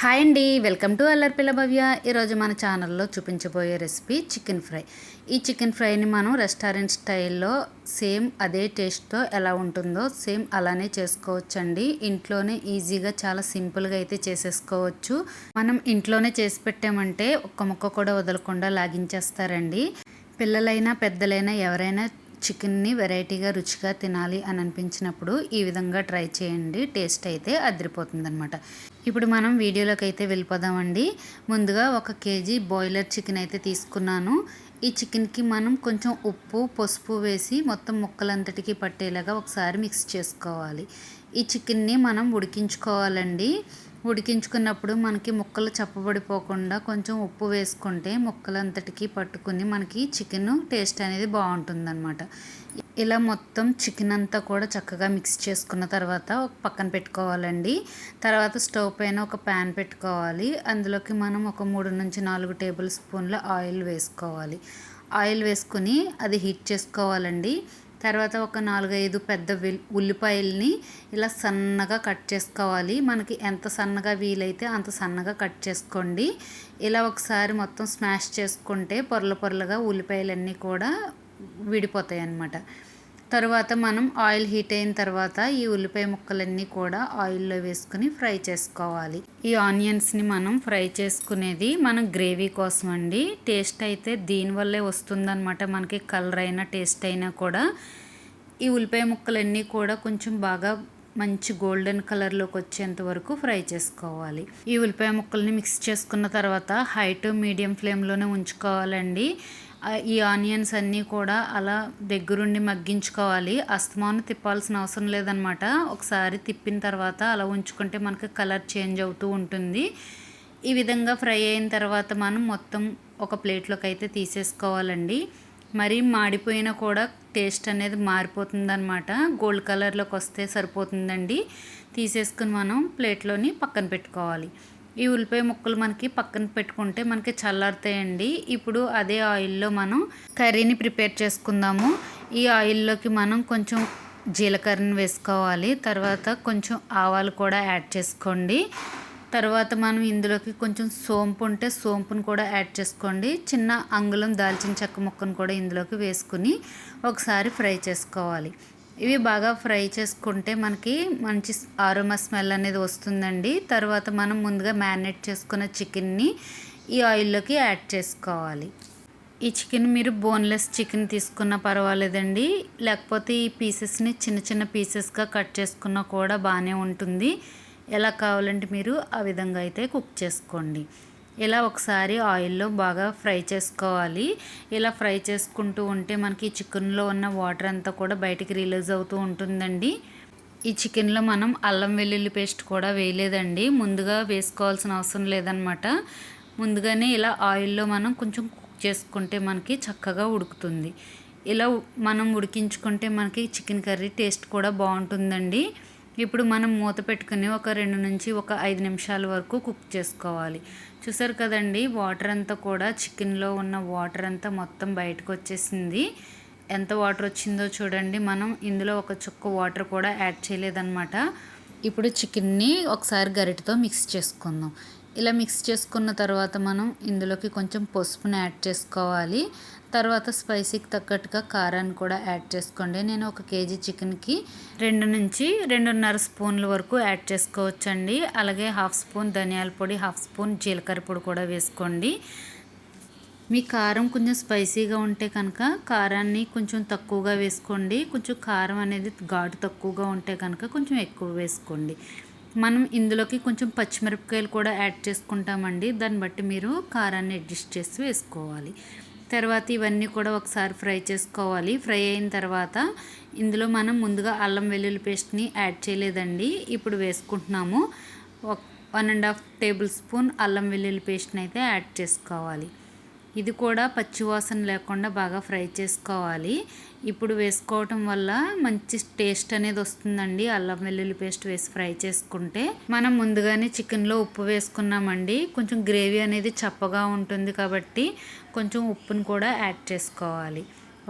Hi అండి. Welcome to Allari పిల్ల భవ్య. ఈరోజు మన ఛానల్లో చూపించబోయే రెసిపీ చికెన్ ఫ్రై. ఈ చికెన్ ఫ్రైని మనం రెస్టారెంట్ స్టైల్లో సేమ్ అదే టేస్ట్తో ఎలా ఉంటుందో సేమ్ అలానే చేసుకోవచ్చండి. ఇంట్లోనే ఈజీగా చాలా సింపుల్గా అయితే చేసేసుకోవచ్చు. మనం ఇంట్లోనే చేసి పెట్టామంటే ఒక్క ముక్క కూడా వదలకుండా లాగించేస్తారండి. పిల్లలైనా పెద్దలైనా ఎవరైనా చికెన్ని వెరైటీగా రుచిగా తినాలి అని అనిపించినప్పుడు ఈ విధంగా ట్రై చేయండి. టేస్ట్ అయితే అదిరిపోతుందనమాట ఇప్పుడు మనం వీడియోలోకి అయితే వెళ్ళిపోదామండి. ముందుగా ఒక కేజీ బాయిలర్ చికెన్ అయితే తీసుకున్నాను. ఈ చికెన్కి మనం కొంచెం ఉప్పు పసుపు వేసి మొత్తం ముక్కలంతటికి పట్టేలాగా ఒకసారి మిక్స్ చేసుకోవాలి. ఈ చికెన్ని మనం ఉడికించుకోవాలండి. ఉడికించుకున్నప్పుడు మనకి ముక్కలు చప్పబడిపోకుండా కొంచెం ఉప్పు వేసుకుంటే ముక్కలంతటికి పట్టుకుని మనకి చికెన్ టేస్ట్ అనేది బాగుంటుందన్నమాట. ఇలా మొత్తం చికెన్ అంతా కూడా చక్కగా మిక్స్ చేసుకున్న తర్వాత ఒక పక్కన పెట్టుకోవాలండి. తర్వాత స్టవ్ పైన ఒక ప్యాన్ పెట్టుకోవాలి. అందులోకి మనం ఒక మూడు నుంచి నాలుగు టేబుల్ స్పూన్ల ఆయిల్ వేసుకోవాలి. ఆయిల్ వేసుకుని అది హీట్ చేసుకోవాలండి. తర్వాత ఒక నాలుగైదు పెద్ద ఉల్లిపాయల్ని ఇలా సన్నగా కట్ చేసుకోవాలి. మనకి ఎంత సన్నగా వీలైతే అంత సన్నగా కట్ చేసుకోండి. ఇలా ఒకసారి మొత్తం స్మాష్ చేసుకుంటే పొరల పొరలుగా ఉల్లిపాయలన్నీ కూడా విడిపోతాయి అన్నమాట తర్వాత మనం ఆయిల్ హీట్ అయిన తర్వాత ఈ ఉల్లిపాయ ముక్కలన్నీ కూడా ఆయిల్లో వేసుకుని ఫ్రై చేసుకోవాలి. ఈ ఆనియన్స్ని మనం ఫ్రై చేసుకునేది మనం గ్రేవీ కోసం అండి టేస్ట్ అయితే దీనివల్లే వస్తుందన్నమాట. మనకి కలర్ అయినా టేస్ట్ అయినా కూడా. ఈ ఉల్లిపాయ ముక్కలన్నీ కూడా కొంచెం బాగా మంచి గోల్డెన్ కలర్లోకి వచ్చేంత వరకు ఫ్రై చేసుకోవాలి. ఈ ఉల్లిపాయ ముక్కల్ని మిక్స్ చేసుకున్న తర్వాత హై టు మీడియం ఫ్లేమ్లోనే ఉంచుకోవాలండి. ఈ ఆనియన్స్ అన్నీ కూడా అలా దగ్గరుండి మగ్గించుకోవాలి. అస్తమాను తిప్పాల్సిన అవసరం లేదనమాట ఒకసారి తిప్పిన తర్వాత అలా ఉంచుకుంటే మనకి కలర్ చేంజ్ అవుతూ ఉంటుంది. ఈ విధంగా ఫ్రై అయిన తర్వాత మనం మొత్తం ఒక ప్లేట్లోకి అయితే తీసేసుకోవాలండి. మరీ మాడిపోయినా కూడా టేస్ట్ అనేది మారిపోతుందన్నమాట. గోల్డ్ కలర్లోకి వస్తే సరిపోతుందండి. తీసేసుకుని మనం ప్లేట్లోని పక్కన పెట్టుకోవాలి. ఈ ఉల్లిపాయ ముక్కలు మనకి పక్కన పెట్టుకుంటే మనకి చల్లారుతాయండి. ఇప్పుడు అదే ఆయిల్లో మనం కర్రీని ప్రిపేర్ చేసుకుందాము. ఈ ఆయిల్లోకి మనం కొంచెం జీలకర్రని వేసుకోవాలి. తర్వాత కొంచెం ఆవాలు కూడా యాడ్ చేసుకోండి. తర్వాత మనం ఇందులోకి కొంచెం సోంపు ఉంటే సోంపును కూడా యాడ్ చేసుకోండి. చిన్న అంగుళం దాల్చిన చెక్క ముక్కను కూడా ఇందులోకి వేసుకుని ఒకసారి ఫ్రై చేసుకోవాలి. ఇవి బాగా ఫ్రై చేసుకుంటే మనకి మంచి ఆరోమా స్మెల్ అనేది వస్తుందండి. తర్వాత మనం ముందుగా మ్యారినేట్ చేసుకున్న చికెన్ని ఈ ఆయిల్లోకి యాడ్ చేసుకోవాలి. ఈ చికెన్ మీరు బోన్లెస్ చికెన్ తీసుకున్నా పర్వాలేదండి. లేకపోతే ఈ పీసెస్ని చిన్న చిన్న పీసెస్గా కట్ చేసుకున్నా కూడా బాగానే ఉంటుంది. ఎలా కావాలంటే మీరు ఆ విధంగా అయితే కుక్ చేసుకోండి. ఇలా ఒకసారి ఆయిల్లో బాగా ఫ్రై చేసుకోవాలి. ఇలా ఫ్రై చేసుకుంటూ ఉంటే మనకి చికెన్లో ఉన్న వాటర్ అంతా కూడా బయటికి రిలీజ్ అవుతూ ఉంటుందండి. ఈ చికెన్లో మనం అల్లం వెల్లుల్లి పేస్ట్ కూడా వేయలేదండి. ముందుగా వేసుకోవాల్సిన అవసరం లేదనమాట. ముందుగానే ఇలా ఆయిల్లో మనం కొంచెం కుక్ చేసుకుంటే మనకి చక్కగా ఉడుకుతుంది. ఇలా మనం ఉడికించుకుంటే మనకి చికెన్ కర్రీ టేస్ట్ కూడా బాగుంటుందండి. ఇప్పుడు మనం మూత పెట్టుకుని ఒక రెండు నుంచి ఒక ఐదు నిమిషాల వరకు కుక్ చేసుకోవాలి. చూసారు కదండి వాటర్ అంతా కూడా చికెన్లో ఉన్న వాటర్ అంతా మొత్తం బయటకు వచ్చేసింది. ఎంత వాటర్ వచ్చిందో చూడండి మనం ఇందులో ఒక చుక్క వాటర్ కూడా యాడ్ చేయలేదన్నమాట. ఇప్పుడు చికెన్ని ఒకసారి గరిటతో మిక్స్ చేసుకుందాం. ఇలా మిక్స్ చేసుకున్న తర్వాత మనం ఇందులోకి కొంచెం పసుపుని యాడ్ చేసుకోవాలి. తర్వాత స్పైసీకి తగ్గట్టుగా కారాన్ని కూడా యాడ్ చేసుకోండి. నేను ఒక కేజీ చికెన్కి రెండు నుంచి రెండున్నర స్పూన్ల వరకు యాడ్ చేసుకోవచ్చండి. అలాగే హాఫ్ స్పూన్ ధనియాల పొడి హాఫ్ స్పూన్ జీలకర్ర పొడి కూడా వేసుకోండి. మీ కారం కొంచెం స్పైసీగా ఉంటే కనుక కారాన్ని కొంచెం తక్కువగా వేసుకోండి. కొంచెం కారం అనేది ఘాటు తక్కువగా ఉంటే కనుక కొంచెం ఎక్కువ వేసుకోండి. మనం ఇందులోకి కొంచెం పచ్చిమిరపకాయలు కూడా యాడ్ చేసుకుంటామండి. దాన్ని బట్టి మీరు కారాన్ని అడ్జస్ట్ చేసి వేసుకోవాలి. తర్వాత ఇవన్నీ కూడా ఒకసారి ఫ్రై చేసుకోవాలి. ఫ్రై అయిన తర్వాత ఇందులో మనం ముందుగా అల్లం వెల్లుల్లి పేస్ట్ని యాడ్ చేయలేదండి. ఇప్పుడు వేసుకుంటున్నాము. One and half tablespoon అల్లం వెల్లుల్లి పేస్ట్ని అయితే యాడ్ చేసుకోవాలి. ఇది కూడా పచ్చివాసన లేకుండా బాగా ఫ్రై చేసుకోవాలి. ఇప్పుడు వేసుకోవటం వల్ల మంచి టేస్ట్ అనేది వస్తుందండి. అల్లం వెల్లుల్లి పేస్ట్ వేసి ఫ్రై చేసుకుంటే. మనం ముందుగానే చికెన్లో ఉప్పు వేసుకున్నామండి. కొంచెం గ్రేవీ అనేది చప్పగా ఉంటుంది కాబట్టి కొంచెం ఉప్పును కూడా యాడ్ చేసుకోవాలి.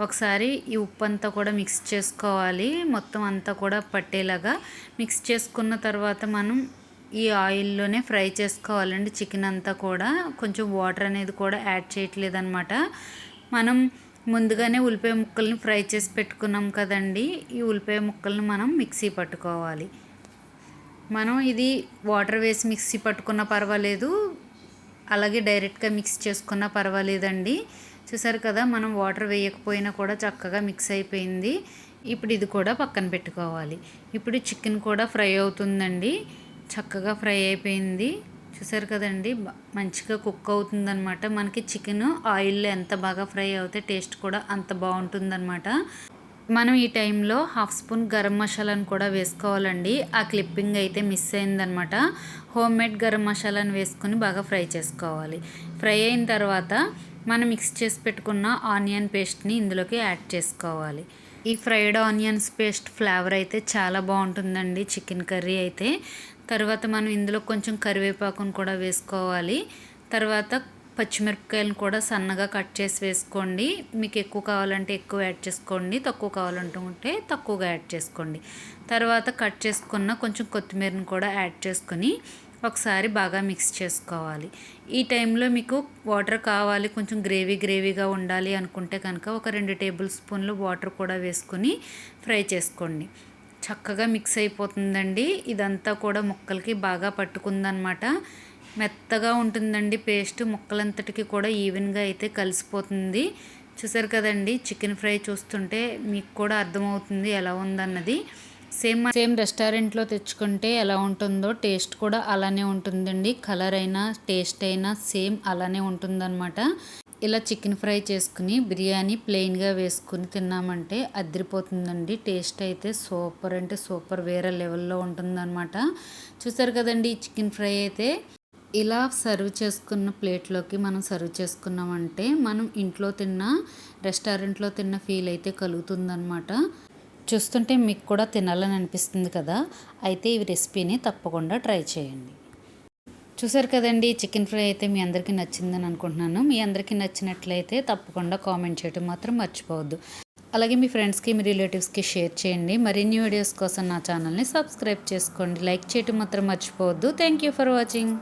ఒకసారి ఈ ఉప్పు అంతా కూడా మిక్స్ చేసుకోవాలి. మొత్తం అంతా కూడా పట్టేలాగా మిక్స్ చేసుకున్న తర్వాత మనం ఈ ఆయిల్లోనే ఫ్రై చేసుకోవాలండి చికెన్ అంతా కూడా. కొంచెం వాటర్ అనేది కూడా యాడ్ చేయట్లేదు అనమాట మనం ముందుగానే ఉల్లిపాయ ముక్కల్ని ఫ్రై చేసి పెట్టుకున్నాం కదండి. ఈ ఉల్లిపాయ ముక్కల్ని మనం మిక్సీ పట్టుకోవాలి. మనం ఇది వాటర్ వేసి మిక్సీ పట్టుకున్నా పర్వాలేదు. అలాగే డైరెక్ట్గా మిక్స్ చేసుకున్నా పర్వాలేదండి. చూసారు కదా మనం వాటర్ వేయకపోయినా కూడా చక్కగా మిక్స్ అయిపోయింది. ఇప్పుడు ఇది కూడా పక్కన పెట్టుకోవాలి. ఇప్పుడు చికెన్ కూడా ఫ్రై అవుతుందండి. చక్కగా ఫ్రై అయిపోయింది. చూసారు కదండి? మంచిగా కుక్ అవుతుందనమాట మనకి చికెన్ ఆయిల్లో ఎంత బాగా ఫ్రై అవుతే టేస్ట్ కూడా అంత బాగుంటుందన్నమాట. మనం ఈ టైంలో హాఫ్ స్పూన్ గరం మసాలాను కూడా వేసుకోవాలండి. ఆ క్లిప్పింగ్ అయితే మిస్ అయిందనమాట హోమ్ మేడ్ గరం మసాలాను వేసుకొని బాగా ఫ్రై చేసుకోవాలి. ఫ్రై అయిన తర్వాత మనం మిక్స్ చేసి పెట్టుకున్న ఆనియన్ పేస్ట్ని ఇందులోకి యాడ్ చేసుకోవాలి. ఈ ఫ్రైడ్ ఆనియన్స్ పేస్ట్ ఫ్లేవర్ అయితే చాలా బాగుంటుందండి చికెన్ కర్రీ అయితే. తర్వాత మనం ఇందులో కొంచెం కరివేపాకును కూడా వేసుకోవాలి. తర్వాత పచ్చిమిరపకాయలను కూడా సన్నగా కట్ చేసి వేసుకోండి. మీకు ఎక్కువ కావాలంటే ఎక్కువ యాడ్ చేసుకోండి తక్కువ కావాలంటే తక్కువగా యాడ్ చేసుకోండి. తర్వాత కట్ చేసుకున్న కొంచెం కొత్తిమీరను కూడా యాడ్ చేసుకొని ఒకసారి బాగా మిక్స్ చేసుకోవాలి. ఈ టైంలో మీకు వాటర్ కావాలి కొంచెం గ్రేవీ గ్రేవీగా ఉండాలి అనుకుంటే కనుక ఒక రెండు టేబుల్ స్పూన్లు వాటర్ కూడా వేసుకొని ఫ్రై చేసుకోండి. చక్కగా మిక్స్ అయిపోతుందండి. ఇదంతా కూడా ముక్కలకి బాగా పట్టుకుందనమాట. మెత్తగా ఉంటుందండి పేస్ట్. ముక్కలంతటికి కూడా ఈవెన్గా అయితే కలిసిపోతుంది. చూసారు కదండి చికెన్ ఫ్రై చూస్తుంటే మీకు కూడా అర్థమవుతుంది ఎలా ఉందన్నది. సేమ్ సేమ్ రెస్టారెంట్లో తెచ్చుకుంటే ఎలా ఉంటుందో టేస్ట్ కూడా అలానే ఉంటుందండి. కలర్ అయినా టేస్ట్ అయినా సేమ్ అలానే ఉంటుందన్నమాట. ఇలా చికెన్ ఫ్రై చేసుకుని బిర్యానీ ప్లెయిన్గా వేసుకుని తిన్నామంటే అదిరిపోతుందండి. టేస్ట్ అయితే సూపర్ అంటే సూపర్ వేరే లెవెల్లో ఉంటుందన్నమాట. చూసారు కదండి ఈ చికెన్ ఫ్రై అయితే? ఇలా సర్వ్ చేసుకున్న ప్లేట్లోకి మనం సర్వ్ చేసుకున్నామంటే మనం ఇంట్లో తిన్న రెస్టారెంట్లో తిన్న ఫీల్ అయితే కలుగుతుందన్నమాట. చూస్తుంటే మీకు కూడా తినాలని అనిపిస్తుంది కదా అయితే ఈ రెసిపీని తప్పకుండా ట్రై చేయండి. చూసారు కదండి చికెన్ ఫ్రై అయితే మీ అందరికీ నచ్చిందని అనుకుంటున్నాను. మీ అందరికీ నచ్చినట్లయితే తప్పకుండా కామెంట్ చేయడం మాత్రం మర్చిపోవద్దు. అలాగే మీ ఫ్రెండ్స్కి మీ రిలేటివ్స్కి షేర్ చేయండి. మరిన్ని వీడియోస్ కోసం నా ఛానల్ని సబ్స్క్రైబ్ చేసుకోండి. లైక్ చేయటం మాత్రం మర్చిపోవద్దు. Thank you for watching.